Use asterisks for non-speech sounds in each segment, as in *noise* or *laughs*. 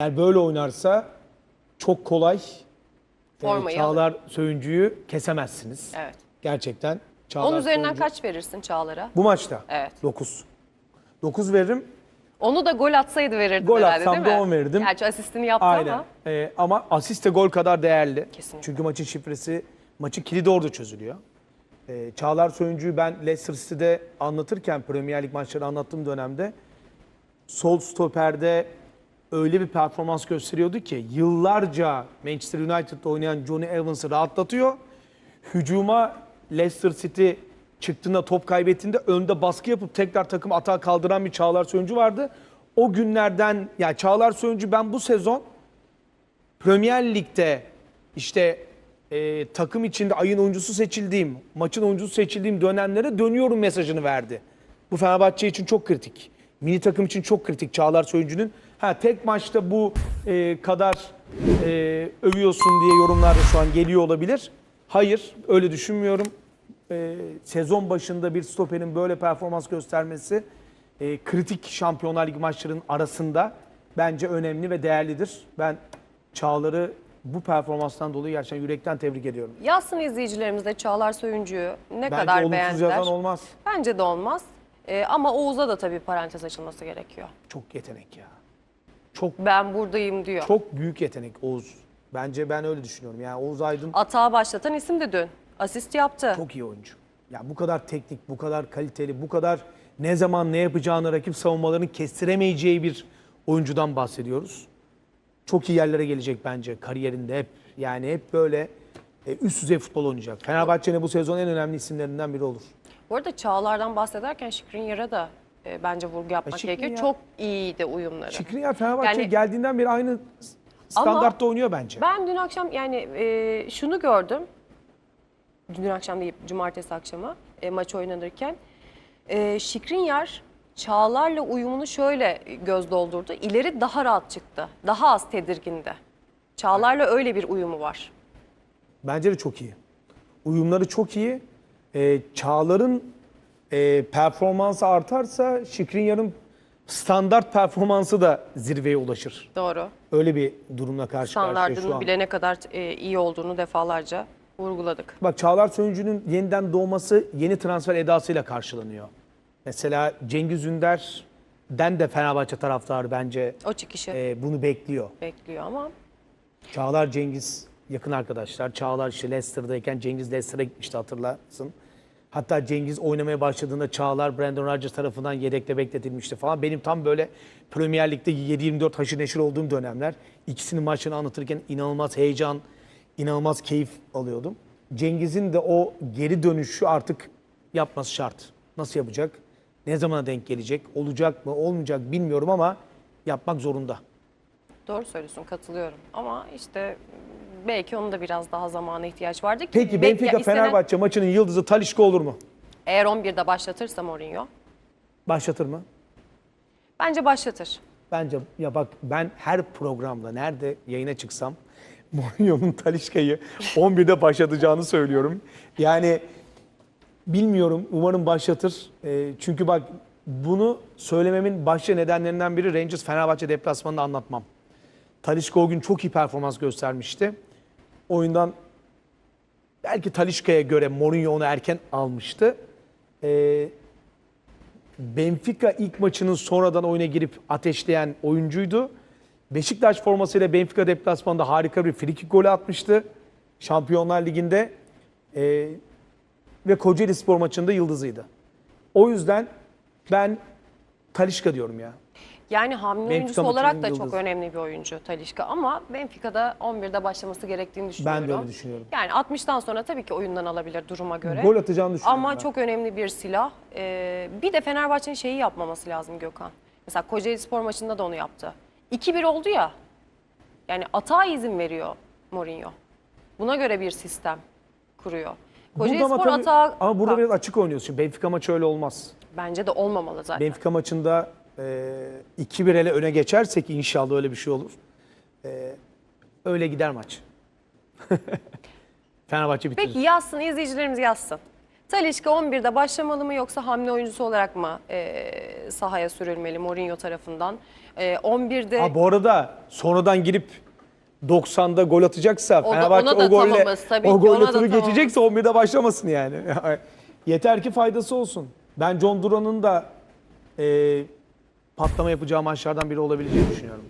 Eğer böyle oynarsa çok kolay e, Formayı Çağlar Söyüncü'yü kesemezsiniz. Evet. Gerçekten Çağlar Onun üzerinden Söyüncü- kaç verirsin Çağlar'a? Bu maçta? Evet. 9. 9 veririm. Onu da gol atsaydı verirdin Gol herhalde atsam değil mi? da on verirdim. Gerçi asistini yaptı Aynen. ama. Ee, ama asist de gol kadar değerli. Kesinlikle. Çünkü maçın şifresi, maçın kilidi orada çözülüyor. Ee, Çağlar Söyüncü'yü ben Leicester City'de anlatırken Premier Lig maçları anlattığım dönemde sol stoperde öyle bir performans gösteriyordu ki yıllarca Manchester United'da oynayan Johnny Evans'ı rahatlatıyor. Hücuma Leicester City çıktığında top kaybettiğinde önde baskı yapıp tekrar takım atağa kaldıran bir Çağlar Söyüncü vardı. O günlerden ya Çağlar Söyüncü ben bu sezon Premier Lig'de işte e, takım içinde ayın oyuncusu seçildiğim, maçın oyuncusu seçildiğim dönemlere dönüyorum mesajını verdi. Bu Fenerbahçe için çok kritik. Milli takım için çok kritik Çağlar Söyüncü'nün. Ha tek maçta bu e, kadar e, övüyorsun diye yorumlar da şu an geliyor olabilir. Hayır, öyle düşünmüyorum. E, sezon başında bir stoperin böyle performans göstermesi e, kritik Şampiyonlar Ligi maçlarının arasında bence önemli ve değerlidir. Ben Çağlar'ı bu performanstan dolayı gerçekten yürekten tebrik ediyorum. Yazsın izleyicilerimiz de Çağlar Söyüncü'yü ne Bence kadar olumsuz beğendiler. yazan olmaz. Bence de olmaz. Ee, ama Oğuz'a da tabii parantez açılması gerekiyor. Çok yetenek ya. Çok Ben buradayım diyor. çok büyük yetenek Oğuz. Bence ben öyle düşünüyorum. Yani Oğuz Aydın Atağı başlatan isim de dün. Asist yaptı. çok iyi oyuncu. Ya bu kadar teknik, bu kadar kaliteli, bu kadar ne zaman ne yapacağını rakip savunmalarını kestiremeyeceği bir oyuncudan bahsediyoruz. Çok iyi yerlere gelecek bence kariyerinde hep. Yani hep böyle e, üst düzey futbol oynayacak. Fenerbahçe'nin bu sezon en önemli isimlerinden biri olur. Bu arada Çağlar'dan bahsederken Şikrinyar'a da e, bence vurgu yapmak Skriniar- gerekiyor. Çok iyiydi uyumları. Şikrinyar Fenerbahçe'ye Yani- geldiğinden beri aynı standartta oynuyor bence. Ben dün akşam yani e, şunu gördüm. Dün akşam değil, cumartesi akşamı e, maç oynanırken. E, Şikrinyar Çağlar'la uyumunu şöyle göz doldurdu. İleri daha rahat çıktı. Daha az tedirgindi. Çağlar'la öyle bir uyumu var. Bence de çok iyi. Uyumları çok iyi. Ee, Çağlar'ın e, performansı artarsa Şikrinyar'ın standart performansı da zirveye ulaşır. Doğru. Öyle bir durumla karşı karşıya şu Standartını an. bile ne kadar e, iyi olduğunu defalarca vurguladık. Bak Çağlar Söyüncü'nün yeniden doğması yeni transfer edasıyla karşılanıyor. Mesela Cengiz Ünder'den de Fenerbahçe taraftarı bence O çıkışı e, bunu bekliyor. bekliyor ama Çağlar Cengiz yakın arkadaşlar. Çağlar işte Leicester'dayken Cengiz Leicester'a gitmişti hatırlarsın. Hatta Cengiz oynamaya başladığında Çağlar Brandon Rodgers tarafından yedekte bekletilmişti falan. Benim tam böyle Premier Lig'de 7-24 haşır neşir olduğum dönemler. İkisinin maçını anlatırken inanılmaz heyecan, inanılmaz keyif alıyordum. Cengiz'in de o geri dönüşü artık yapması şart. Nasıl yapacak? Ne zamana denk gelecek? Olacak mı? Olmayacak bilmiyorum ama yapmak zorunda. doğru söylüyorsun katılıyorum. Ama işte belki onun da biraz daha zamana ihtiyaç vardı ki. Peki Be- Benfica ya istenen- Fenerbahçe maçının yıldızı Talişka olur mu? Eğer 11'de başlatırsa Mourinho Başlatır mı? bence başlatır. Bence ya bak ben her programda nerede yayına çıksam *laughs* Mourinho'nun Talişka'yı 11'de başlatacağını söylüyorum. Yani bilmiyorum umarım başlatır. Ee, çünkü bak bunu söylememin başlıca nedenlerinden biri Rangers Fenerbahçe deplasmanında anlatmam. Talişka o gün çok iyi performans göstermişti. Oyundan belki Talişka'ya göre Mourinho onu erken almıştı. Ee, Benfica ilk maçının sonradan oyuna girip ateşleyen oyuncuydu. Beşiktaş formasıyla Benfica deplasmanında harika bir frikik golü atmıştı. Şampiyonlar Ligi'nde Ee, ve Kocaeli Spor maçında yıldızıydı. O yüzden ben Talişka diyorum ya. Yani hamle Benfica oyuncusu olarak da çok önemli bir oyuncu Talişka ama Benfica'da 11'de başlaması gerektiğini düşünüyorum. Ben de öyle düşünüyorum. Yani 60'tan sonra tabii ki oyundan alabilir duruma göre. Gol atacağını düşünüyorum Ama ben. çok önemli bir silah. Ee, bir de Fenerbahçe'nin şeyi yapmaması lazım Gökhan. Mesela Kocaeli Spor maçında da onu yaptı. 2-1 oldu ya. Yani atağa izin veriyor Mourinho. Buna göre bir sistem kuruyor. Kocaeli Spor tabii- atağa... ama burada biraz açık oynuyorsun. Benfica maçı öyle olmaz. Bence de olmamalı zaten. Benfica maçında 2-1 ele öne geçersek inşallah öyle bir şey olur. E, öyle gider maç. *laughs* Fenerbahçe bitirir. Peki yazsın, izleyicilerimiz yazsın. Talişka 11'de başlamalı mı yoksa hamle oyuncusu olarak mı e, sahaya sürülmeli Mourinho tarafından? E, 11'de Ha, bu arada sonradan girip 90'da gol atacaksa O Fenerbahçe ona da o golle, tamamız, tabii o golle ona da turu geçecekse 11'de başlamasın yani. *laughs* Yeter ki faydası olsun. Ben John Duran'ın da e, patlama yapacağı maçlardan biri olabileceğini düşünüyorum.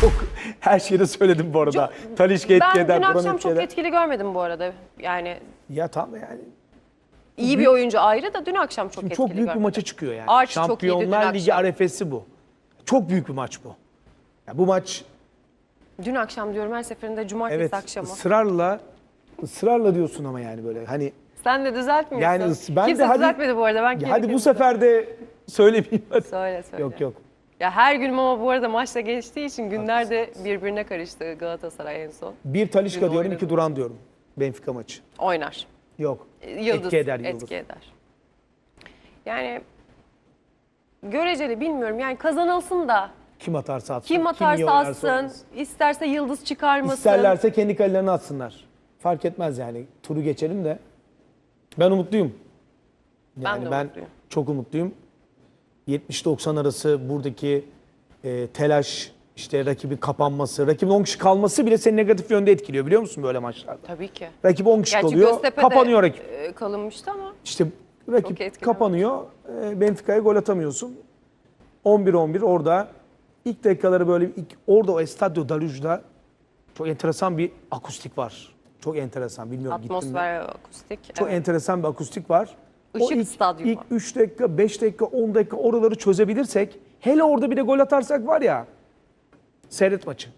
Çok her şeyi de söyledim bu arada. Talişka etki ben eder, dün akşam etki çok eder. etkili görmedim bu arada. Yani Ya tam yani iyi bir oyuncu ayrı da dün akşam çok etkili çok büyük bir görmedim. maça çıkıyor yani. Arch çok iyiydi dün Şampiyonlar Ligi akşam. arefesi bu. Çok büyük bir maç bu. Ya bu maç Dün akşam diyorum her seferinde cumartesi evet akşamı. ısrarla ısrarla diyorsun ama yani böyle hani Sen de düzeltmiyorsun. Yani ıs- ben de Kimse hadi- düzeltmedi bu arada. Ben Ya kendi hadi bu kendime- sefer de söylemeyeyim hadi. Söyle söyle. Yok yok. Ya her gün ama bu arada maçla geçtiği için günler de birbirine karıştı Galatasaray en son. Bir Talişka Dün diyorum, oynadı. iki Duran diyorum. Benfica maçı. Oynar. Yok. Yıldız etki eder Yıldız. etki eder. Yani göreceli bilmiyorum. Yani kazanılsın da Kim atarsa atsın. kim atarsa oynarsa atsın, oynasın. isterse yıldız çıkarmasın. İsterlerse kendi kalelerini atsınlar. Fark etmez yani. Turu geçelim de. Ben umutluyum. Ben Yani de ben umutluyum. çok umutluyum. 70-90 arası buradaki e, telaş, işte rakibi kapanması, rakibin 10 kişi kalması bile seni negatif yönde etkiliyor biliyor musun böyle maçlarda? Tabii ki. Rakip 10 kişi Gerçi kalıyor, Göztepe'de kapanıyor rakip. e, kalınmıştı ama İşte Çok rakip kapanıyor. E, Benfica'ya gol atamıyorsun. 11-11 orada ilk dakikaları böyle ilk, orada o Estadio Daruj'da çok enteresan bir akustik var. Çok enteresan. Bilmiyorum gittin mi? atmosfer akustik. Çok evet. enteresan bir akustik var. Işık ilk, stadyumu. ilk 3 dakika, 5 dakika, 10 dakika oraları çözebilirsek hele orada bir de gol atarsak var ya seyret maçı.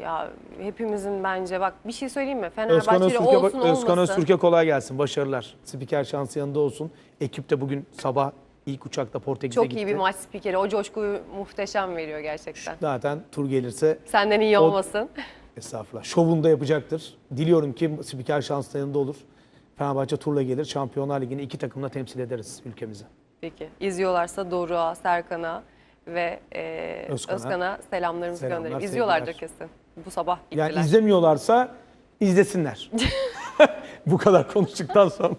Ya hepimizin bence bak bir şey söyleyeyim mi? Özkan Fenerbahçeli Öztürk'e, olsun Özkan olmasın. Öztürk'e kolay gelsin. Başarılar. Spiker şansı yanında olsun. Ekip de bugün sabah ilk uçakta Portekiz'e Çok gitti. iyi bir maç spikeri. O coşkuyu muhteşem veriyor gerçekten. Zaten tur gelirse Senden iyi O- olmasın. estağfurullah şovunu da yapacaktır. Diliyorum ki spiker şansı yanında olur. Fenerbahçe turla gelir. Şampiyonlar Ligi'ni iki takımla temsil ederiz ülkemizi. Peki. İzliyorlarsa Doruk'a, Serkan'a ve e, Özkan'a. Özkan'a selamlarımızı Selamlar, gönderelim. İzliyorlardır sevgiler. kesin. Bu sabah gittiler. Yani izlemiyorlarsa izlesinler. *laughs* *laughs* Bu kadar konuştuktan sonra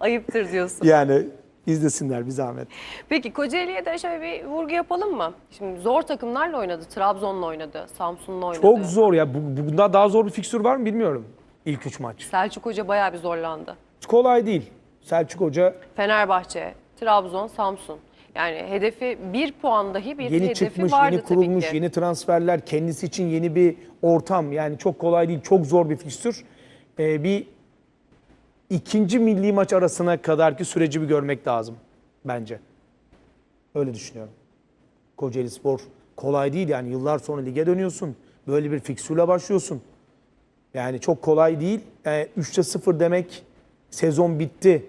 Ayıptır diyorsun. yani izlesinler bir zahmet. Peki Kocaeli'ye de şöyle bir vurgu yapalım mı? Şimdi zor takımlarla oynadı. Trabzon'la oynadı. Samsun'la oynadı. Çok zor ya. Bu, bundan daha zor bir fikstür var mı bilmiyorum. İlk üç maç. Selçuk Hoca bayağı bir zorlandı. Kolay değil. Selçuk Hoca Fenerbahçe, Trabzon, Samsun. Yani hedefi bir puan dahi bir yeni hedefi çıkmış, vardı yeni kurulmuş, tabii ki. yeni transferler, kendisi için yeni bir ortam. Yani çok kolay değil, çok zor bir fikstür. Ee, bir ikinci milli maç arasına kadarki süreci bir görmek lazım bence. Öyle düşünüyorum. Kocaeli Spor kolay değil yani yıllar sonra lige dönüyorsun. Böyle bir fikstürle başlıyorsun. Yani çok kolay değil. Yani 3'te 0 demek sezon bitti.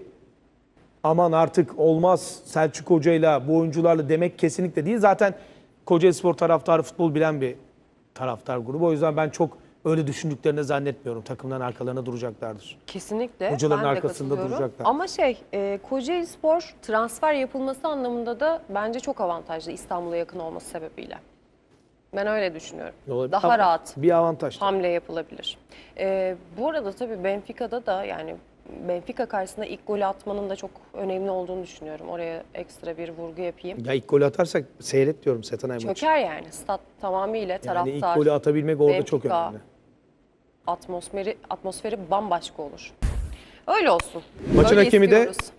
Aman artık olmaz Selçuk Hoca'yla bu oyuncularla demek kesinlikle değil. Zaten Kocaeli Spor taraftarı futbol bilen bir taraftar grubu. O yüzden ben çok öyle düşündüklerini zannetmiyorum. Takımların arkalarına duracaklardır. Kesinlikle. Hocaların ben de arkasında duracaklar. Ama şey, e, Kocaeli Spor transfer yapılması anlamında da bence çok avantajlı İstanbul'a yakın olması sebebiyle. Ben öyle düşünüyorum. Olabilir. Daha Ama rahat Bir avantaj. hamle yapılabilir. E, bu arada tabii Benfica'da da yani Benfica karşısında ilk golü atmanın da çok önemli olduğunu düşünüyorum. Oraya ekstra bir vurgu yapayım. Ya ilk golü atarsak seyret diyorum Setanay maçı. Çöker yani. Stat tamamıyla taraftar, Yani ilk golü atabilmek orada çok Benfica, önemli. atmosferi, atmosferi bambaşka olur. Öyle olsun. Maçın Öyle hakemi de istiyoruz.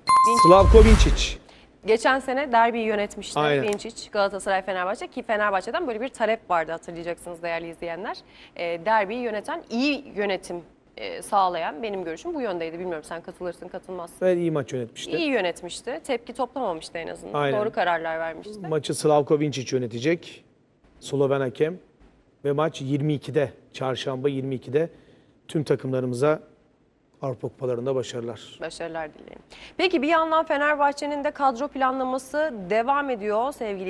Slavko Vincic. Geçen sene derbiyi yönetmişti Aynen. Vinčić Galatasaray Fenerbahçe ki Fenerbahçe'den böyle bir talep vardı hatırlayacaksınız değerli izleyenler. E, derbiyi yöneten iyi yönetim e, sağlayan benim görüşüm bu yöndeydi. Bilmiyorum sen katılırsın katılmazsın. Ve iyi maç yönetmişti. İyi yönetmişti. Tepki toplamamıştı en azından. Aynen. Doğru kararlar vermişti. Maçı Slavko Vincic yönetecek. Sloven hakem. Ve maç 22'de, çarşamba 22'de tüm takımlarımıza Avrupa Kupalarında başarılar. Başarılar dilerim. Peki bir yandan Fenerbahçe'nin de kadro planlaması devam ediyor sevgili